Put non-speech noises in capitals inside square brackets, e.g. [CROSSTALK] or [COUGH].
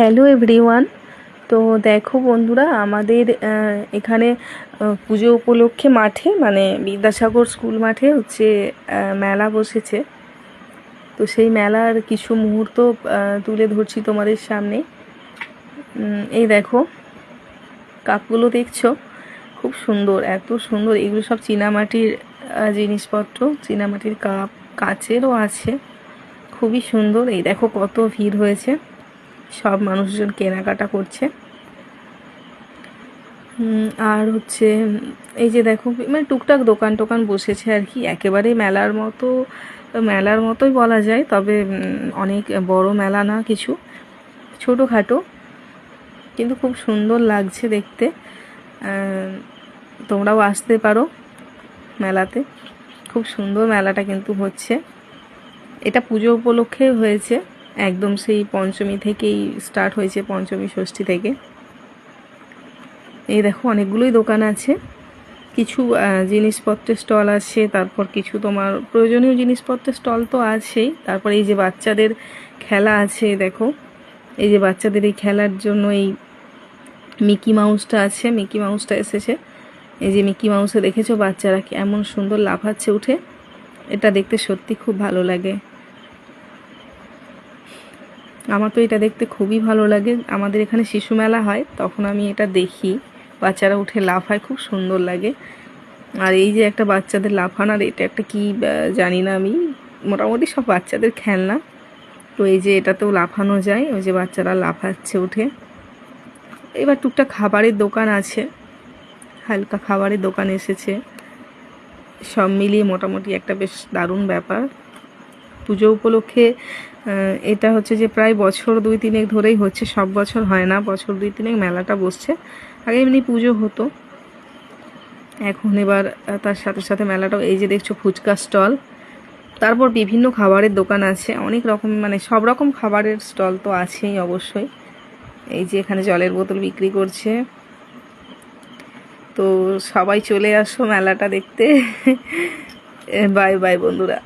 Hello everyone. তো দেখো বন্ধুরা, আমাদের এখানে পুজো উপলক্ষে মাঠে মানে বিদ্যাসাগর স্কুল মাঠে হচ্ছে মেলা বসেছে। তো সেই মেলার কিছু মুহূর্ত তুলে ধরছি তোমাদের সামনে। এই দেখো, কাপগুলো দেখছ? খুব সুন্দর, এত সুন্দর। এগুলো সব চীনামাটির জিনিসপত্র, চীনামাটির কাপ, কাচেরও আছে। খুবই সুন্দর। এই দেখো কত ভিড় হয়েছে। সব মানুষজন কেনাকাটা করছে। আর হচ্ছে, এই যে দেখো মানে টুকটাক দোকান টোকান বসেছে আর কি। একেবারে মেলার মতো, মেলার মতোই বলা যায়, তবে অনেক বড় মেলা না কিছু, ছোটোখাটো। কিন্তু খুব সুন্দর লাগছে দেখতে। তোমরাও আসতে পারো মেলাতে। খুব সুন্দর মেলাটা কিন্তু হচ্ছে। এটা পুজো উপলক্ষে হয়েছে। একদম সেই পঞ্চমী থেকেই স্টার্ট হয়েছে, পঞ্চমী ষষ্ঠী থেকে। এই দেখো, অনেকগুলোই দোকান আছে। কিছু জিনিসপত্রের স্টল আছে, তারপর কিছু তোমার প্রয়োজনীয় জিনিসপত্রের স্টল তো আছেই। তারপর এই যে বাচ্চাদের খেলা আছে, দেখো। এই যে বাচ্চাদের এই খেলার জন্য এই মিকি মাউসটা আছে, মিকি মাউসটা এসেছে। এই যে মিকি মাউসে দেখেছ, বাচ্চারা কেমন সুন্দর লাফাচ্ছে উঠে। এটা দেখতে সত্যি খুব ভালো লাগে। আমার তো এটা দেখতে খুবই ভালো লাগে। আমাদের এখানে শিশু মেলা হয়, তখন আমি এটা দেখি। বাচ্চারা উঠে লাফায়, খুব সুন্দর লাগে। আর এই যে একটা বাচ্চাদের লাফানোর এটা একটা কি জানি না আমি। মোটামুটি সব বাচ্চাদের খেলনা। তো এই যে এটাতেও লাফানো যায়, ওই যে বাচ্চারা লাফাচ্ছে উঠে। এবার টুকটাক খাবারের দোকান আছে। হালকা খাবারের দোকান এসেছে। সব মিলিয়ে মোটামুটি একটা বেশ দারুণ ব্যাপার। পুজো উপলক্ষে এটা হচ্ছে যে প্রায় বছর দুই তিনেক ধরেই হচ্ছে, সব বছর হয় না, বছর দুই তিনেক মেলাটা বসছে। আগে এমনি পুজো হতো। এখন এবার তার সাথে সাথে মেলাটাও, এই যে দেখছ ফুচকা স্টল, তারপর বিভিন্ন খাবারের দোকান আছে, অনেক রকম মানে সব রকম খাবারের স্টল তো আছেই অবশ্যই। এই যে এখানে জলের বোতল বিক্রি করছে। তো সবাই চলে আসো মেলাটা দেখতে। [LAUGHS] বাই বাই বন্ধুরা।